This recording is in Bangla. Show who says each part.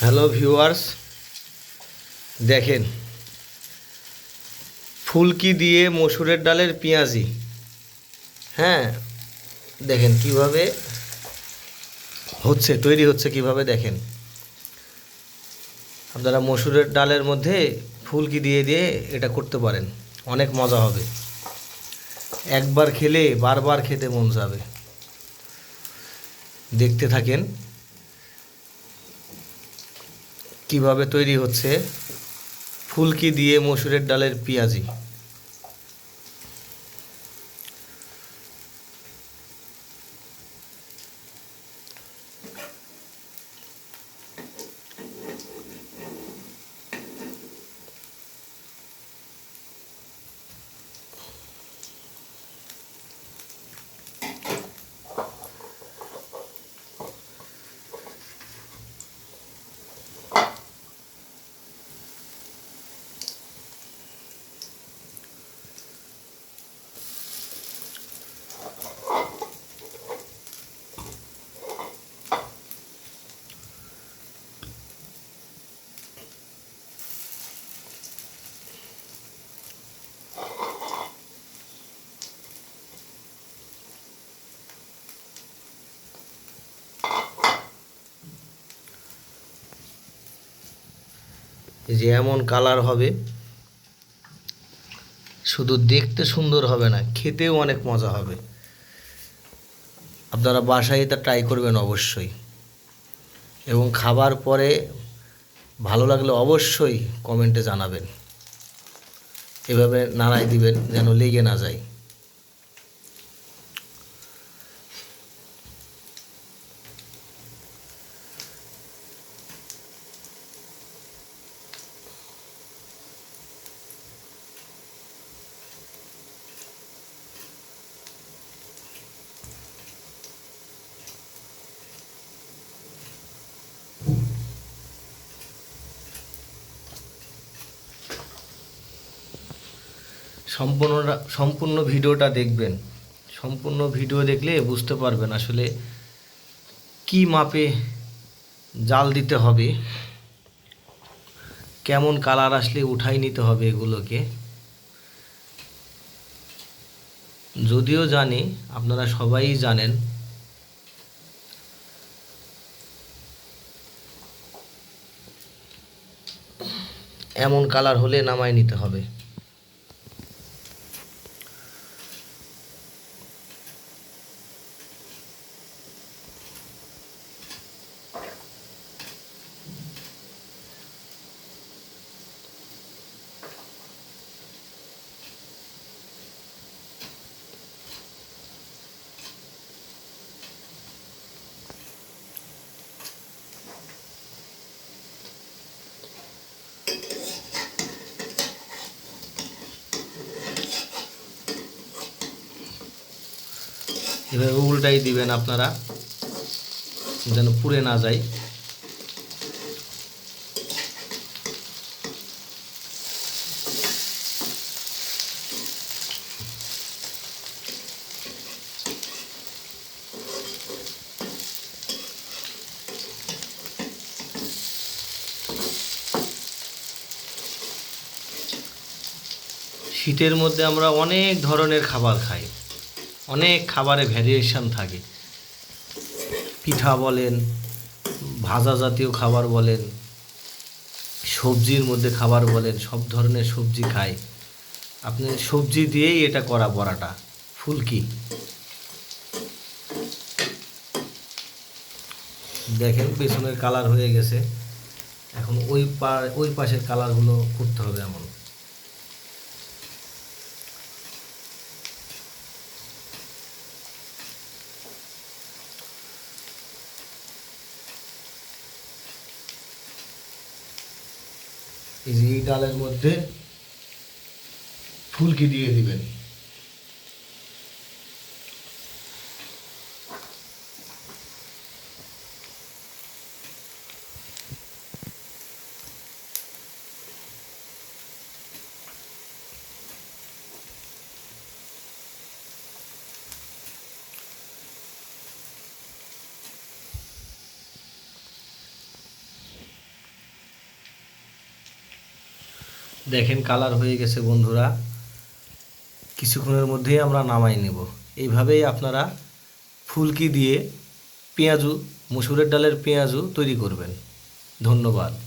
Speaker 1: হ্যালো ভিউয়ার্স দেখেন, ফুলকি দিয়ে মসুরের ডালের পেঁয়াজি। হ্যাঁ দেখেন কীভাবে হচ্ছে, তৈরি হচ্ছে কীভাবে দেখেন। আপনারা মসুরের ডালের মধ্যে ফুলকি দিয়ে দিয়ে এটা করতে পারেন। অনেক মজা হবে। একবার খেলে বারবার খেতে মন যাবে। দেখতে থাকেন। কীভাবে তৈরি হচ্ছে ফুলকি দিয়ে মসুরের ডালের পেঁয়াজি? যে এমন কালার হবে, শুধু দেখতে সুন্দর হবে না, খেতেও অনেক মজা হবে। আপনারা বাসায় এটা ট্রাই করবেন অবশ্যই। এবং খাবার পরে ভালো লাগলে অবশ্যই কমেন্টে জানাবেন। এভাবে নাড়াই দিবেন যেন লেগে না যায়। সম্পূর্ণটা সম্পূর্ণ ভিডিওটা দেখবেন। সম্পূর্ণ ভিডিও দেখলে বুঝতে পারবেন আসলে কি মাপে জাল দিতে হবে, কেমন কালার আসলে উঠাই নিতে হবে এগুলোকে। যদিও জানি, আপনারা সবাই জানেন, এমন কালার হলে নামায় নিতে হবে। এভাবে উল্টাই দিবেন আপনারা, যেন পুড়ে না যায়। শীতের মধ্যে আমরা অনেক ধরনের খাবার খাই। অনেক খাবারে ভ্যারিয়েশন থাকে। পিঠা বলেন, ভাজা জাতীয় খাবার বলেন, সবজির মধ্যে খাবার বলেন, সব ধরনের সবজি খাই আপনি সবজি দিয়েই এটা করা বড়াটা ফুলকি দেখেন, পেছনের কালার হয়ে গেছে। এখন ওই পা ওই পাশের কালারগুলো করতে হবে এমন। এই ডালের মধ্যে ফুলকি দিয়ে দিবেন। দেখেন কালার হয়ে গেছে বন্ধুরা। কিছুক্ষণের মধ্যেই আমরা নামাই নেব। এইভাবেই আপনারা ফুলকি দিয়ে পেঁয়াজু, মুসুরের ডালের পেঁয়াজু তৈরি করবেন। ধন্যবাদ।